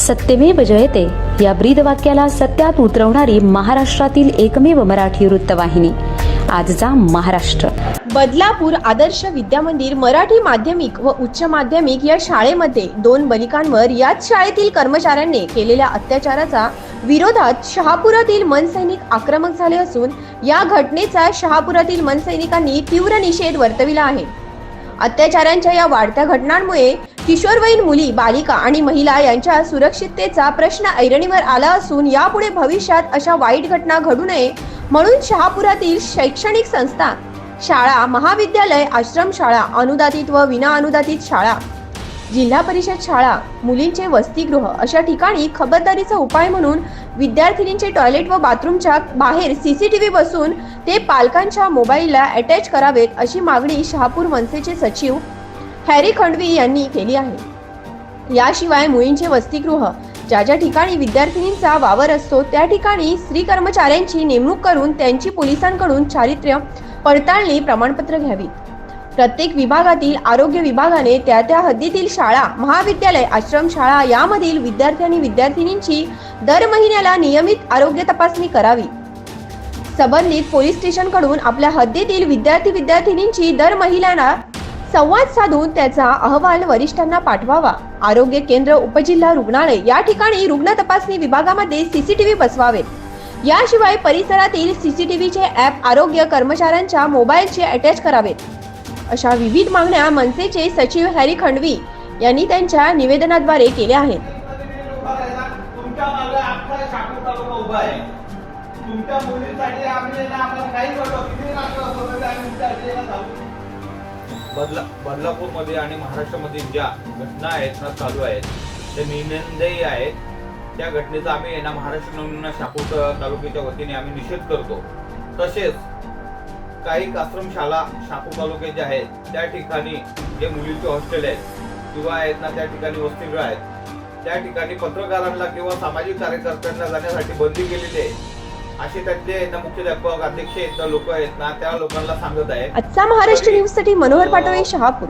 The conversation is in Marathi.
सत्यमेव जयते. या ब्रीद वाक्याला सत्यात उतरवणारी महाराष्ट्रातील एकमेव मराठी वृत्तवाहिनी. आजचा महाराष्ट्र. बदलापूर आदर्श विद्यामंदिर मराठी माध्यमिक व उच्च माध्यमिक या शाळेमध्ये दोन बलिकांवर याच शाळेतील कर्मचाऱ्यांनी केलेल्या अत्याचाराचा विरोधात शहापुरातील मनसैनिक आक्रमक झाले असून या घटनेचा शहापुरातील मनसैनिकांनी तीव्र निषेध वर्तविला आहे. अत्याचारांच्या या वाढत्या घटनांमुळे किशोरवयीन मुली बालिका आणि महिला यांच्या सुरक्षिततेचा प्रश्न ऐरणीवर आला असून यापुढे भविष्यात अशा वाईट घटना घडू नये म्हणून शहापुरातील शैक्षणिक संस्था शाळा महाविद्यालय आश्रमशाळा अनुदानित व विना अनुदानित शाळा जिल्हा परिषद शाळा मुलींचे वसतिगृह अशा ठिकाणी खबरदारीचा उपाय म्हणून विद्यार्थिनींचे टॉयलेट व बाथरूमच्या बाहेर सीसीटीव्ही बसून ते पालकांच्या मोबाईलला अटॅच करावेत अशी मागणी शहापूर मनसेचे सचिव हॅरी खंडवी यांनी केली आहे. याशिवाय मुलींचे वसतिगृह ज्या ज्या ठिकाणी विद्यार्थिनींचा वावर असतो त्या ठिकाणी स्त्री कर्मचाऱ्यांची नेमणूक करून त्यांची पोलिसांकडून चारित्र्य पडताळणी प्रमाणपत्र घ्यावीत. प्रत्येक विभागातील आरोग्य विभागाने त्या त्या हद्दीतील शाळा महाविद्यालय आश्रमशाळा यामधील विद्यार्थी आणि विद्यार्थिनींची दर महिन्याला नियमित आरोग्य तपासणी करावी. संबंधित पोलीस स्टेशनकडून आपल्या हद्दीतील विद्यार्थी विद्यार्थिनींची दर महिन्याला संवाद साधून त्याचा अहवाल वरिष्ठांना पाठवावा. आरोग्य केंद्र उपजिल्हा रुग्णालय या ठिकाणी रुग्ण तपासणी विभागामध्ये सीसीटीव्ही बसवावेत. याशिवाय परिसरातील सीसीटीव्हीचे ॲप आरोग्य कर्मचाऱ्यांच्या मोबाईलचे अटॅच करावेत. अशा विविध मागण्या मनसेचे सचिव हॅरी खंडवी यांनी त्यांच्या निवेदनाद्वारे केल्या आहेत. बदला बदलापूरमध्ये आणि महाराष्ट्रामध्ये ज्या घटना आहेत ना चालू आहेत त्या निंदनीय आहेत. त्या घटनेचा आम्ही ना महाराष्ट्र नमुना शापूर तालुक्याच्या वतीने आम्ही निषेध करतो. तसेच काही आश्रमशाळा शापूर तालुक्याचे आहेत त्या ठिकाणी जे मुलींचे हॉस्टेल आहेत किंवा आहेत ना त्या ठिकाणी वसतिगृह आहेत त्या ठिकाणी पत्रकारांना किंवा सामाजिक कार्यकर्त्यांना जाण्यासाठी बंदी केलेली आहे. असे त्यातले ना मुख्याध्यापक अध्यक्ष आहेत ना लोक आहेत ना त्या लोकांना सांगत आहे आजचा महाराष्ट्र न्यूजसाठी मनोहर पाटोळे शहापूर.